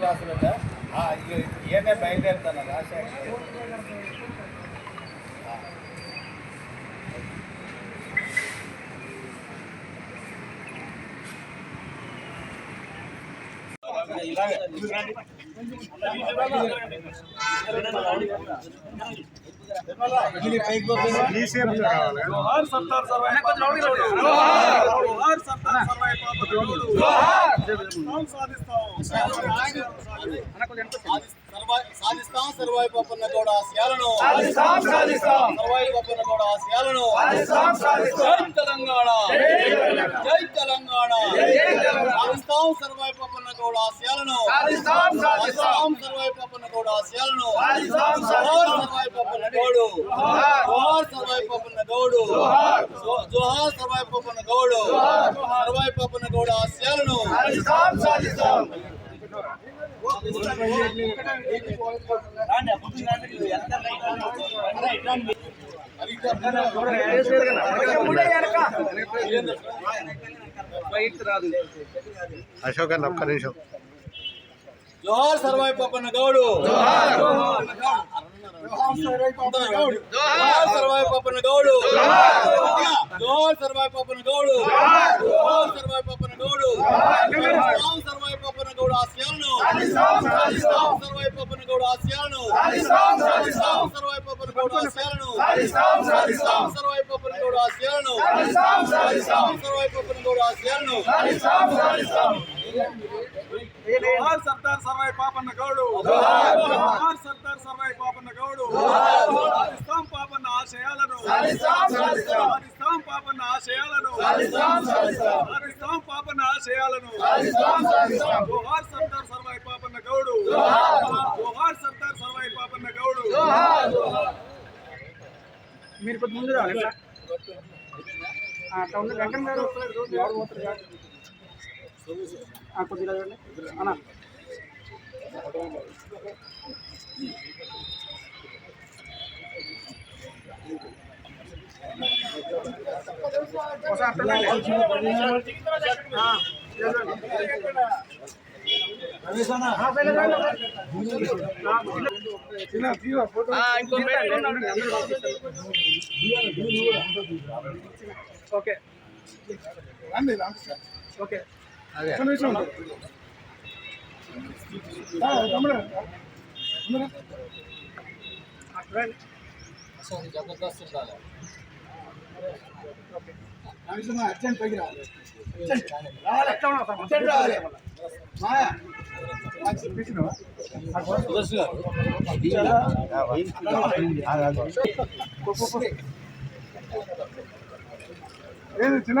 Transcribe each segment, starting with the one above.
శ్రీనివాసులట ఈయనే బయలుదేరుతాను రాజశేఖర్ సత్తారు సర్వ సత్తారు సర్వ సాధిస్తావు. సాధిస్తాం సర్వాయి పప్పన్న గౌడ ఆశయాలను సర్వాయి పప్పన్న గౌడ ఆశయాలను జై తెలంగాణ. జై తెలంగాణ. సాధిస్తాం సర్వాయి పప్పన్న గౌడ ఆశయాలను సాధిస్తాం సర్వాయి పప్పన్న గౌడ ఆశయాలను సర్వాయి పప్పన్న గౌడు జోహార్ సర్వాయి పప్పన్న గౌడు జోహార్. సర్వాయి పప్పన్న గౌడు సర్వాయి పప్పన్న గౌడ ఆశయాలను సాధిస్తాం సాధిస్తాం. అశోక్ అన్న ఒక్క నిమిషం. జోహార్ సర్వాయి పప్పన్న గౌడు. జోహార్ సర్వాయి పప్పన్న గౌడు జోహార్ సర్వాయి పప్పన్న గౌడు జోహార్ సర్వాయి పప్పన్న గౌడు రామ్ సర్వాయి పప్పన్న గౌడు ఆశయాలను సర్వాయి గౌడు ఆశయాలను రామ్ సర్వాయి పప్పన్న గౌడు ఆశయాలను రామ్ సర్వాయి గౌడు ఆశయాలను సర్వాయి గౌడు ఆశయాలను జోహార్ సర్దార్ సర్వాయి పాపన్న గౌడు. జోహార్ సర్దార్ సర్వాయి పాపన్న గౌడు. సాధిస్తాం పాపన్న ఆశయాలను. సాధిస్తాం పాపన్న ఆశయాలను. సాధిస్తాం పాపన్న ఆశయాలను. జోహార్ సర్దార్ సర్వాయి పాపన్న గౌడు. జోహార్. సర్దార్ సర్వాయి పాపన్న గౌడు. మీరు కొద్ది ముందు రావాలి ఉంది వెంకన్న గారు ఎవరు పోతారు? కొద్దిగా చూడండి అన్న ఒకసారి అట్లా చూడండి. ఆ, చూడండి. ఆ, వెళ్ళండి, వెళ్ళండి. ఆ, చిన్న తీవ ఫోటో. ఓకే రండి రండి సార్ ఓకే జబర్దస్త్ ఉండాలి. అర్జెంట్ పైకి రావాలి అర్జెంట్. రావాలి. మాయా. ఏది చిన్న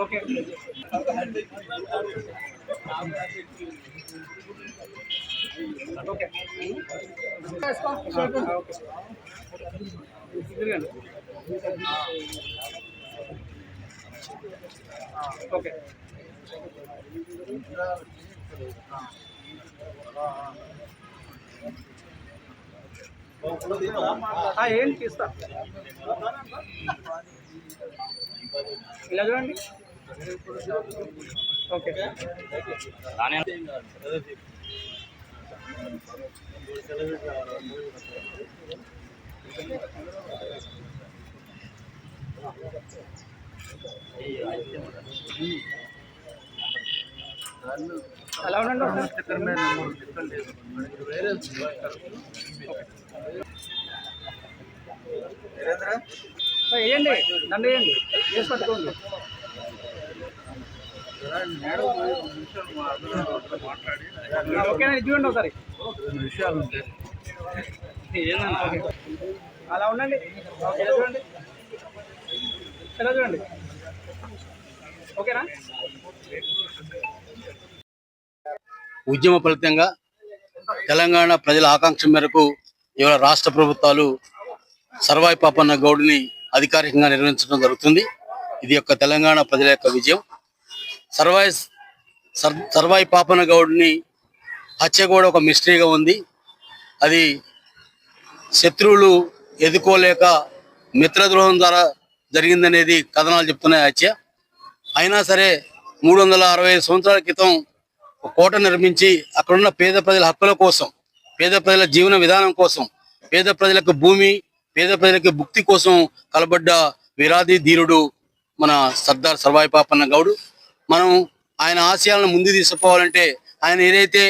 ఓకే. ఓకే. ఏంటి ఇస్తా? ఇలా చూడండి ఓకే ఎలా ఉండండి ఒకసారి? వేయండి. దండ వేయండి. వేసి పట్టుకోండి. ఓకేనండి చూడండి ఒకసారి. ఓకే. అలా ఉండండి. చూడండి. ఎలా చూడండి. ఓకేనా? ఉద్యమ ఫలితంగా తెలంగాణ ప్రజల ఆకాంక్ష మేరకు ఇవాళ రాష్ట్ర ప్రభుత్వాలు సర్వాయి పాపన్న గౌడ్ని అధికారికంగా నిర్వహించడం జరుగుతుంది. ఇది యొక్క తెలంగాణ ప్రజల యొక్క విజయం. సర్వాయి సర్- సర్వాయి పాపన్న గౌడ్ని హత్య కూడా ఒక మిస్టరీగా ఉంది. అది శత్రువులు ఎదుకోలేక మిత్రద్రోహం ద్వారా జరిగిందనేది కథనాలు చెప్తున్నాయి హత్య. అయినా సరే మూడు వందల అరవై ఐదు సంవత్సరాల క్రితం ఒక కోట నిర్మించి అక్కడున్న పేద ప్రజల హక్కుల కోసం పేద ప్రజల జీవన విధానం కోసం పేద ప్రజలకు భూమి పేద ప్రజలకు భుక్తి కోసం కలబడ్డ వీరాది ధీరుడు మన సర్దార్ సర్వాయి పాపన్న గౌడు. మనం ఆయన ఆశయాలను ముందు తీసుకుపోవాలంటే ఆయన ఏదైతే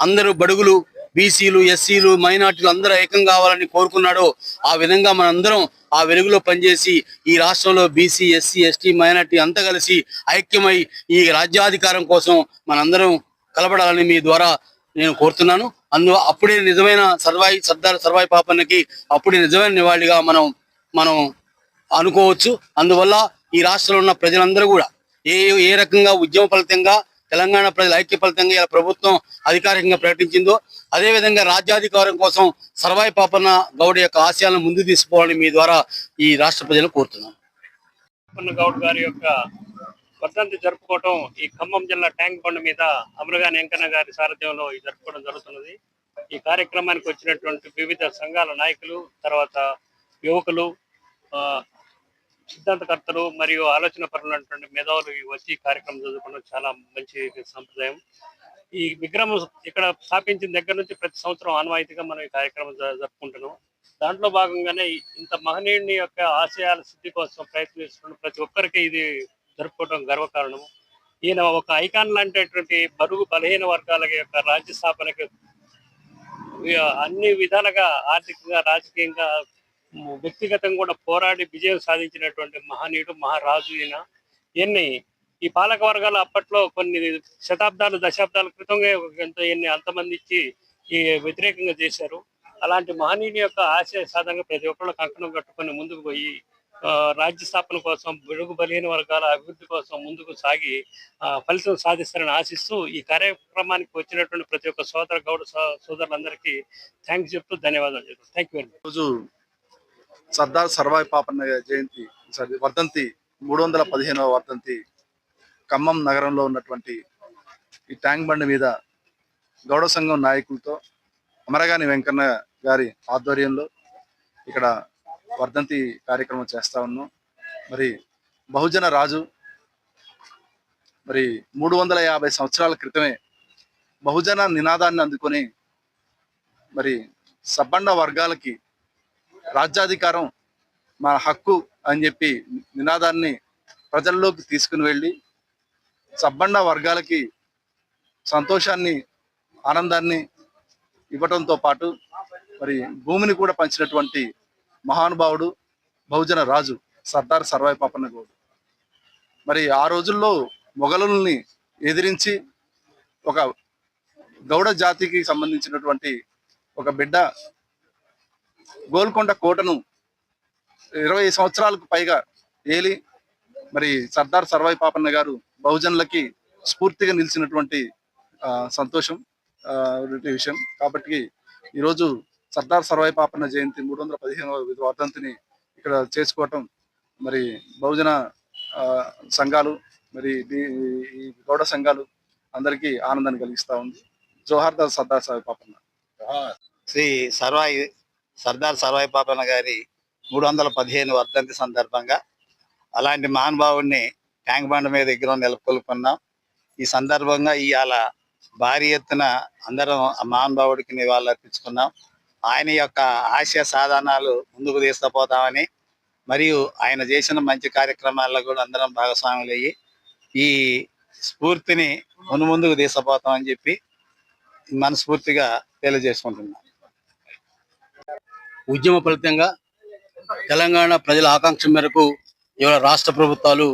అందరూ బడుగులు బీసీలు ఎస్సీలు మైనార్టీలు అందరూ ఏకం కావాలని కోరుకున్నాడో ఆ విధంగా మనందరం ఆ వెలుగులో పనిచేసి ఈ రాష్ట్రంలో బీసీ ఎస్సీ ఎస్టీ మైనార్టీ అంతా కలిసి ఐక్యమై ఈ రాజ్యాధికారం కోసం మనందరం కలపడాలని మీ ద్వారా నేను కోరుతున్నాను. అందు అప్పుడే నిజమైన సర్వాయి సర్దార్ సర్వాయి పాపన్నకి అప్పుడే నిజమైన నివాళిగా మనం మనం అనుకోవచ్చు. అందువల్ల ఈ రాష్ట్రంలో ఉన్న ప్రజలందరూ కూడా ఏ ఏ రకంగా ఉద్యమ ఫలితంగా తెలంగాణ ప్రజల ఐక్య ఫలితంగా ఇలా ప్రభుత్వం అధికారికంగా ప్రకటించిందో అదే విధంగా రాజ్యాధికారం కోసం సర్వాయి పాపన్న గౌడ్ యొక్క ఆశయాలను ముందు తీసుకోవాలని మీ ద్వారా ఈ రాష్ట్ర ప్రజలు కోరుతున్నాను గౌడ్ గారి యొక్క వర్ధంతి జరుపుకోవటం ఈ ఖమ్మం జిల్లా ట్యాంక్ బండ్ మీద అమరగాని వెంకన్న గారి సారథ్యంలో ఇది జరుపుకోవడం జరుగుతున్నది. ఈ కార్యక్రమానికి వచ్చినటువంటి వివిధ సంఘాల నాయకులు తర్వాత యువకులు ఆ, సిద్ధాంతకర్తలు మరియు ఆలోచన పరులైనటువంటి మేధావులు వచ్చి కార్యక్రమం చదువుకోవడం చాలా మంచి సంప్రదాయం. ఈ విగ్రహం ఇక్కడ స్థాపించిన దగ్గర నుంచి ప్రతి సంవత్సరం ఆనవాయితీగా మనం ఈ కార్యక్రమం జ- జరుపుకుంటున్నాం. దాంట్లో భాగంగానే ఇంత మహనీయుని యొక్క ఆశయాల సిద్ధి కోసం ప్రయత్నిస్తున్న ప్రతి ఒక్కరికి ఇది జరుపుకోవడం గర్వకారణం ఈయన ఒక ఐకాన్ లాంటిటువంటి బరువు బలహీన వర్గాల యొక్క రాజ్య స్థాపనకు అన్ని విధాలుగా ఆర్థికంగా రాజకీయంగా వ్యక్తిగతంగా కూడా పోరాడి విజయం సాధించినటువంటి మహనీయుడు మహారాజు ఈయన. ఈయన్ని ఈ పాలక వర్గాలు అప్పట్లో కొన్ని శతాబ్దాలు దశాబ్దాల క్రితంగా ఎంత అంతమంది ఇచ్చి ఈ వ్యతిరేకంగా చేశారు. అలాంటి మహనీయుని యొక్క ఆశయ సాధనగా ప్రతి ఒక్కళ్ళు కంకణం కట్టుకొని ముందుకు పోయి రాజ్య స్థాపన కోసం బడుగు బలహీన వర్గాల అభివృద్ధి కోసం ముందుకు సాగి ఆ, ఫలితం సాధిస్తారని ఆశిస్తూ ఈ కార్యక్రమానికి వచ్చినటువంటి ప్రతి ఒక్క సోదర గౌడ సోదరులందరికీ థ్యాంక్స్ చెప్తూ ధన్యవాదాలు చెప్తాను థ్యాంక్ యూ వెరీ మచ్ రోజు సర్దార్ సర్వాయి పాపన్న జయంతి వర్ధంతి మూడు వందల పదిహేనవ వర్ధంతి ఖమ్మం నగరంలో ఉన్నటువంటి ఈ ట్యాంక్ బండి మీద గౌడ సంఘం నాయకులతో అమరగాని వెంకన్న గారి ఆధ్వర్యంలో ఇక్కడ వర్ధంతి కార్యక్రమం చేస్తా ఉన్నాం. మరి బహుజన రాజు మరి మూడు వందల యాభై సంవత్సరాల క్రితమే బహుజన నినాదాన్ని అందుకొని మరి సబ్బండ వర్గాలకి రాజ్యాధికారం మన హక్కు అని చెప్పి నినాదాన్ని ప్రజల్లోకి తీసుకుని వెళ్ళి సబ్బండ వర్గాలకి సంతోషాన్ని ఆనందాన్ని ఇవ్వటంతో పాటు మరి భూమిని కూడా పంచినటువంటి మహానుభావుడు బహుజన రాజు సర్దార్ సర్వాయి పాపన్న గౌడు. మరి ఆ రోజుల్లో మొఘలుల్ని ఎదిరించి ఒక గౌడ జాతికి సంబంధించినటువంటి ఒక బిడ్డ గోల్కొండ కోటను ఇరవై సంవత్సరాలకు పైగా ఏలి మరి సర్దార్ సర్వాయి పాపన్న గారు బహుజనులకి స్ఫూర్తిగా నిలిచినటువంటి సంతోషం విషయం. కాబట్టి ఈరోజు సర్దార్ సర్వాయి పాపన్న జయంతి మూడు వందల పదిహేనవ వర్ధంతిని ఇక్కడ చేసుకోవటం మరి బహుజన ఆ, సంఘాలు మరి ఈ- గౌడ సంఘాలు అందరికీ ఆనందాన్ని కలిగిస్తా ఉంది. జోహార్దాస్ సర్దార్ సర్వాయి పాపన్న శ్రీ సర్వాయి సర్దార్ సర్వాయి పాపన్న గారి మూడు వందల పదిహేను వర్ధంతి సందర్భంగా అలాంటి మహానుభావుడిని ట్యాంక్ బండ్ మీద దగ్గర నెలకొల్పుకున్నాం. ఈ సందర్భంగా ఇవాళ భారీ ఎత్తున అందరం ఆ మహానుభావుడికి నివాళులు అర్పించుకున్నాం ఆయన యొక్క ఆశయ సాధనాలు ముందుకు తీసుకుపోతామని మరియు ఆయన చేసిన మంచి కార్యక్రమాల్లో కూడా అందరం భాగస్వాములు అయ్యి ఈ స్ఫూర్తిని మును ముందుకు తీసుకుపోతామని చెప్పి మనస్ఫూర్తిగా తెలియజేసుకుంటున్నాం ఉద్యమ ఫలితంగా తెలంగాణ ప్రజల ఆకాంక్ష మేరకు ఇవాళ రాష్ట్ర ప్రభుత్వాలు